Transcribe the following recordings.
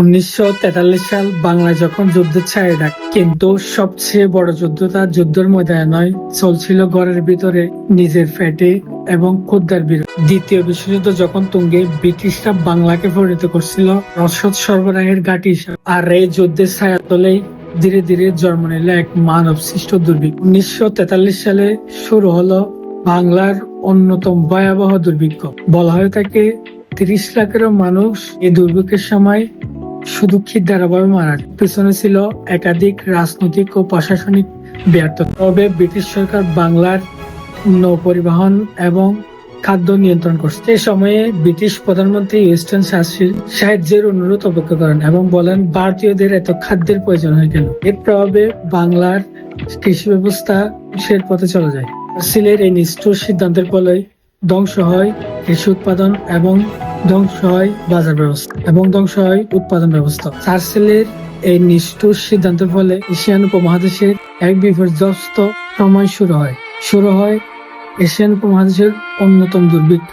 উনিশশো তেতাল্লিশ সাল বাংলা যখন যুদ্ধের ছায় ডাক, কিন্তু সবচেয়ে বড় যুদ্ধটা যুদ্ধের ময়দানে নয়, চলছিল ঘরের ভিতরে, নিজের ফ্যাটে এবং ক্ষুদ্রার বিরোধ দ্বিতীয় বিশ্বযুদ্ধ যখন তুঙ্গে ব্রিটিশরা বাংলাকে পরিণত করছিল, রসদ সরবরাহের ঘাঁটি হিসাবে। আর এই যুদ্ধের ছায়া তলেই ধীরে ধীরে জন্ম নিল এক মানব সৃষ্ট দুর্ভিক্ষ। উনিশশো সালে শুরু হলো বাংলার অন্যতম ভয়াবহ দুর্ভিক্ষ। বলা হয়ে থাকে তিরিশ লাখেরও মানুষ এই দুর্ভিক্ষের সময় শুধু খিদ্দার অভাবে মারা যায়। পিছনে ছিল একাধিক রাজনৈতিক ও প্রশাসনিক ব্যর্থ তবে ব্রিটিশ সরকার বাংলার নৌ পরিবহন এবং খাদ্য নিয়ন্ত্রণ করছে। এই সময়ে ব্রিটিশ প্রধানমন্ত্রী ইস্টার্ন শাস্ত্রী সাহায্যের অনুরোধ অপেক্ষা করেন এবং বলেন, ভারতীয়দের এত খাদ্যের প্রয়োজন হয়ে গেল এর প্রভাবে বাংলার কৃষি ব্যবস্থা শের পথে চলে যায়। সিলের এই নিষ্ঠুর সিদ্ধান্তের ফলে ধ্বংস হয় কৃষি উৎপাদন এবং ধ্বংস হয় বাজার ব্যবস্থা এবং ধ্বংস হয় উৎপাদন ব্যবস্থা। চার্চিলের এই নিষ্ঠুর সিদ্ধান্তের ফলে এশিয়ান উপমহাদেশের এক বিপর্যস্ত সময় শুরু হয়। শুরু হয় এশিয়ান উপমহাদেশের অন্যতম দুর্ভিক্ষ,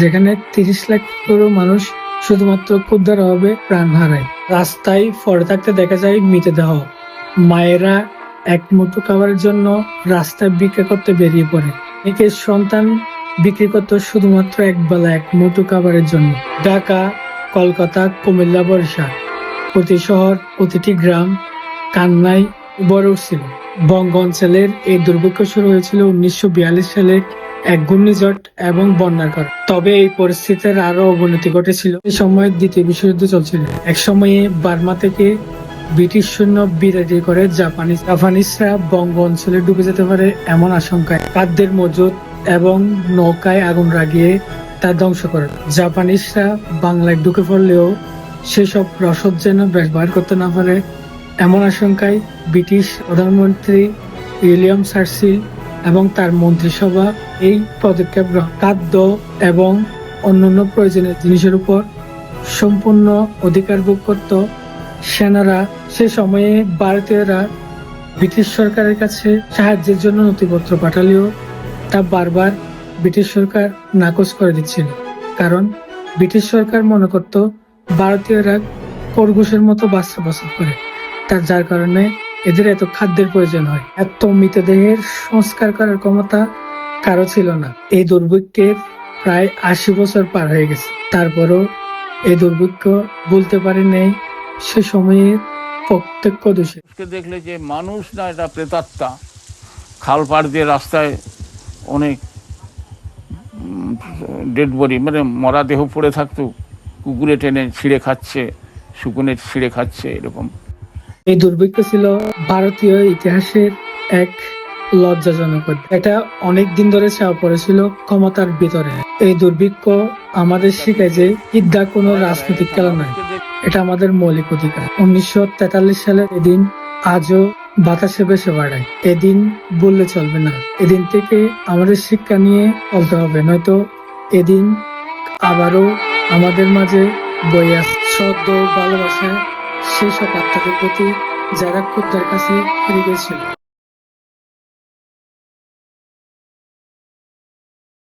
যেখানে তিরিশ লাখেরও মানুষ শুধুমাত্র ক্ষুদ্র অভাবে প্রাণ হারায়। রাস্তায় পড়ে থাকতে দেখা যায় মৃতদেহ। মায়েরা এক মুঠো খাবারের জন্য রাস্তায় বিক্রি করতে বেরিয়ে পড়ে। একে সন্তান বিক্রি করতো শুধুমাত্র এক বেলা এক মুঠো খাবারের জন্য। ঢাকা, কলকাতা, কুমিল্লা, বরিশাল। প্রতি শহর, প্রতিটি গ্রাম কান্নায় বড় উঠছিল। বঙ্গ অঞ্চলের এই দুর্ভিক্ষ শুরু হয়েছিল উনিশশো সালে এক ঘূর্ণিঝড় এবং বন্যার কারণে। তবে এই পরিস্থিতির আরও অবনতি ঘটেছিল। এই সময় দ্বিতীয় বিশ্বযুদ্ধ চলছিল। এক সময়ে বার্মা থেকে ব্রিটিশ সৈন্য বিরাটি করে জাপানিজ জাপানিজরা বঙ্গ অঞ্চলে ডুবে যেতে পারে এমন আশঙ্কায়। খাদ্যের মজুদ এবং নৌকায় আগুন লাগিয়ে তা ধ্বংস করে। জাপানিজরা বাংলায় ঢুকে পড়লেও সেসব রসদ যেন ব্যবহার করতে না পারে, এমন আশঙ্কায় ব্রিটিশ প্রধানমন্ত্রী উইলিয়াম সার্সিল এবং তার মন্ত্রিসভা এই পদক্ষেপ খাদ্য এবং অন্যান্য প্রয়োজনীয় জিনিসের উপর সম্পূর্ণ অধিকার ভোগ করত। সেনারা সে সময়ে ভারতীয়রা ব্রিটিশ সরকারের কাছে সাহায্যের জন্য নথিপত্র পাঠালেও তা বারবার ব্রিটিশ সরকার নাকচ করে দিচ্ছিল। কারণ ব্রিটিশ সরকার মনে করত, ভারতীয়রা খরগোশের মতো বাচ্চা পছন্দ করে। তার যার কারণে এদের এত খাদ্যের প্রয়োজন হয়। এত মৃতদেহের সংস্কার করার ক্ষমতা কারও ছিল না। এই দুর্ভিক্ষের প্রায় আশি বছর পার হয়ে গেছে। তারপরও এই দুর্ভিক্ষ বলতে পারে নেই সে সময়ে প্রত্যক্ষ দোষী দেখলে যে মানুষ না, এটা প্রেতাত্মা। খাল পাড় দিয়ে রাস্তায় অনেক ডেড বডি মানে মরা দেহ পড়ে থাকতো, কুকুরে টেনে ছিঁড়ে খাচ্ছে, শুকুনে ছিঁড়ে খাচ্ছে, এরকম। এই দুর্ভিক্ষ ছিল ভারতীয় ইতিহাসের এক লজ্জাজনক এটা অনেক দিন ধরে চাওয়া পড়েছিল ক্ষমতার ভিতরে। এই দুর্ভিক্ষ আমাদের শিখায় যে বিদ্যা কোনো রাজনৈতিক খেলা নয়। এটা আমাদের মৌলিক অধিকার। উনিশশো তেতাল্লিশ সালের এদিন আজও বাতাসে বেশি বাড়ায়। এদিন বললে চলবে না। এদিন থেকে আমাদের শিক্ষা নিয়ে বলতে হবে, নয়তো এদিন আবারও আমাদের মাঝে বই আছে সদ্য ভালোবাসা সেসব আত্মাদের প্রতি যারা ক্ষুদ্রের কাছে ফিরে গেছিল।